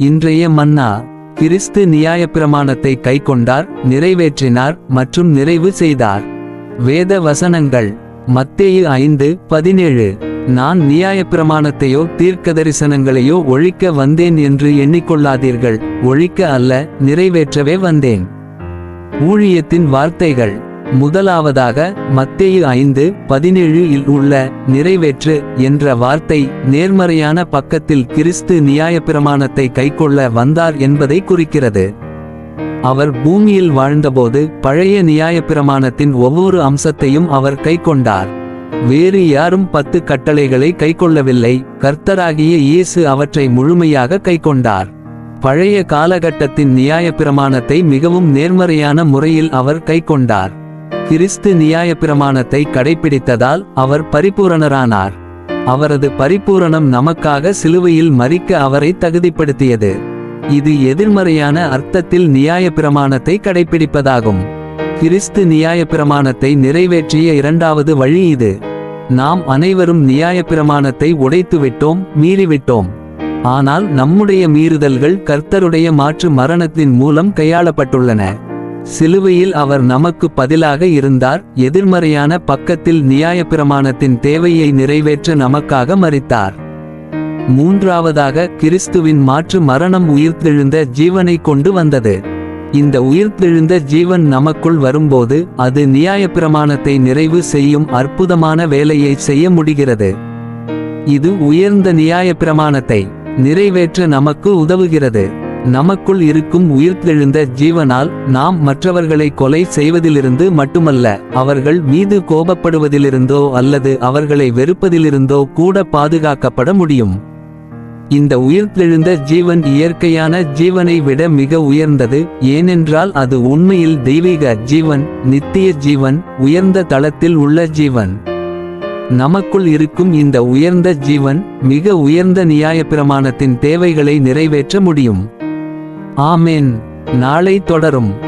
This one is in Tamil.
இன்றைய மன்னா கிறிஸ்து நியாயப்பிரமாணத்தை கைக்கொண்டார் நிறைவேற்றினார் மற்றும் நிறைவு செய்தார். வேத வசனங்கள் மத்தேயு ஐந்து பதினேழு. நான் நியாயப்பிரமாணத்தையோ தீர்க்கதரிசனங்களையோ ஒழிக்க வந்தேன் என்று எண்ணிக்கொள்ளாதீர்கள் ஒழிக்க அல்ல நிறைவேற்றவே வந்தேன். ஊழியத்தின் வார்த்தைகள் முதலாவதாக மத்தேயு ஐந்து பதினேழு இல் உள்ள நிறைவேற்று என்ற வார்த்தை நேர்மறையான பக்கத்தில் கிறிஸ்து நியாயப்பிரமாணத்தை கைக்கொள்ள வந்தார் என்பதை குறிக்கிறது. அவர் பூமியில் வாழ்ந்தபோது பழைய நியாயப்பிரமாணத்தின் ஒவ்வொரு அம்சத்தையும் அவர் கைக்கொண்டார். வேறு யாரும் பத்து கட்டளைகளை கைக்கொள்ளவில்லை. கர்த்தராகிய இயேசு அவற்றை முழுமையாக கைக்கொண்டார். பழைய காலகட்டத்தின் நியாயப்பிரமாணத்தை மிகவும் நேர்மறையான முறையில் அவர் கைக்கொண்டார். கிறிஸ்து நியாயப்பிரமாணத்தை கடைப்பிடித்ததால் அவர் பரிபூரணரானார். அவரது பரிபூரணம் நமக்காக சிலுவையில் மறிக்க அவரை தகுதிப்படுத்தியது. இது எதிர்மறையான அர்த்தத்தில் நியாயப்பிரமாணத்தை கடைப்பிடிப்பதாகும் கிறிஸ்து நியாயப்பிரமாணத்தை நிறைவேற்றிய இரண்டாவது வழி இது. நாம் அனைவரும் நியாயப்பிரமாணத்தை உடைத்துவிட்டோம் மீறிவிட்டோம். ஆனால் நம்முடைய மீறுதல்கள் கர்த்தருடைய மாற்று மரணத்தின் மூலம் கையாளப்பட்டுள்ளன. சிலுவையில் அவர் நமக்கு பதிலாக இருந்தார். எதிர்மறையான பக்கத்தில் நியாயப்பிரமாணத்தின் தேவையை நிறைவேற்ற நமக்காக மறித்தார். மூன்றாவதாக கிறிஸ்துவின் மாற்று மரணம் உயிர்த்தெழுந்த ஜீவனை கொண்டு வந்தது. இந்த உயிர்த்தெழுந்த ஜீவன் நமக்குள் வரும்போது அது நியாயப்பிரமாணத்தை நிறைவு செய்யும் அற்புதமான வேலையை செய்ய முடிகிறது. இது உயர்ந்த நியாயப்பிரமாணத்தை நிறைவேற்ற நமக்கு உதவுகிறது. நமக்குள் இருக்கும் உயிர்த்தெழுந்த ஜீவனால் நாம் மற்றவர்களை கொலை செய்வதிலிருந்து மட்டுமல்ல அவர்கள் மீது கோபப்படுவதிலிருந்தோ அல்லது அவர்களை வெறுப்பதிலிருந்தோ கூட பாதுகாக்கப்பட முடியும். இந்த உயிர்த்தெழுந்த ஜீவன் இயற்கையான ஜீவனை விட மிக உயர்ந்தது ஏனென்றால் அது உண்மையில் தெய்வீக ஜீவன் நித்திய ஜீவன் உயர்ந்த தளத்தில் உள்ள ஜீவன். நமக்குள் இருக்கும் இந்த உயர்ந்த ஜீவன் மிக உயர்ந்த நியாயப்பிரமாணத்தின் தேவைகளை நிறைவேற்ற முடியும். ஆமீன். நாளை தொடரும்.